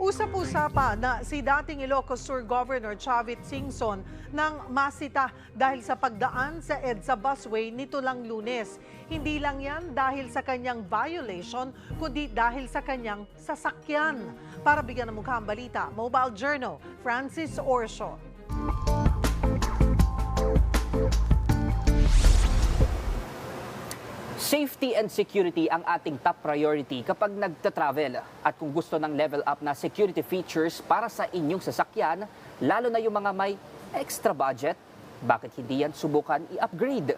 Usap-usapa na si dating Ilocos Sur Governor Chavit Singson nang masita dahil sa pagdaan sa EDSA busway nito lang lunes. Hindi lang yan dahil sa kanyang violation, kundi dahil sa kanyang sasakyan. Para bigyan ng mukha ang balita, Mobile Journal, Francis Orso. Safety and security ang ating top priority kapag nagta-travel. At kung gusto ng level up na security features para sa inyong sasakyan, lalo na yung mga may extra budget, bakit hindi yan subukan i-upgrade?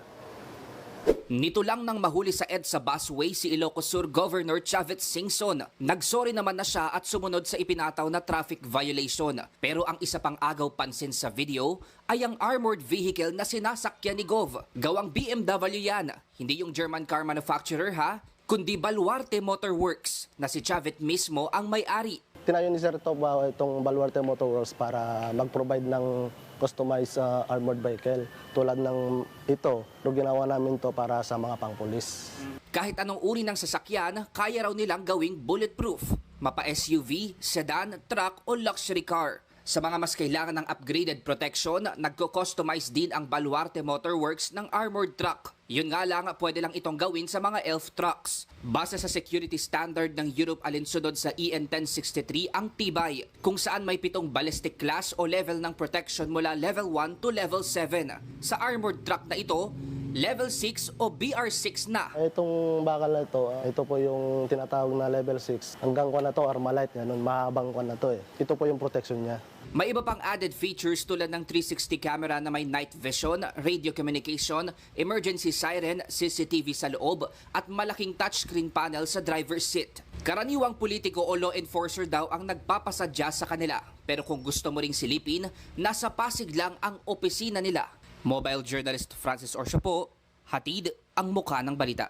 Nito lang nang mahuli sa EDSA busway si Ilocos Sur Governor Chavit Singson. Nagsorry naman na siya at sumunod sa ipinataw na traffic violation. Pero ang isa pang agaw pansin sa video ay ang armored vehicle na sinasakyan ni Gov. Gawang BMW yan, hindi yung German car manufacturer ha, kundi Baluarte Motor Works na si Chavit mismo ang may-ari. Tinayo ni Sir Top uh, itong Baluarte Motor Works para mag-provide ng customized uh, armored vehicle. Tulad ng ito, ginawa namin to para sa mga pangpulis. Kahit anong uri ng sasakyan, kaya raw nilang gawing bulletproof. Mapa SUV, sedan, truck o luxury car. Sa mga mas kailangan ng upgraded protection, nagko-customize din ang Baluarte Motor Works ng armored truck. Yun nga lang, pwede lang itong gawin sa mga ELF trucks. Base sa security standard ng Europe alinsunod sa E EN 1063 ang tibay, kung saan may pitong ballistic class o level ng protection mula level 1 to level 7. Sa armored truck na ito, level 6 o BR6 na. Itong bakal na ito, uh, ito po yung tinatawag na level 6. Hanggang ko na to, Armalite, ganun, mahabang ko na to eh. Ito po yung protection niya. May iba pang added features tulad ng 360 camera na may night vision, radio communication, emergency siren, CCTV sa loob, at malaking touchscreen panel sa driver's seat. Karaniwang politiko o law enforcer daw ang nagpapasadya sa kanila. Pero kung gusto mo ring silipin, nasa Pasig lang ang opisina nila. Mobile journalist Francis Orsha po, hatid ang mukha ng balita.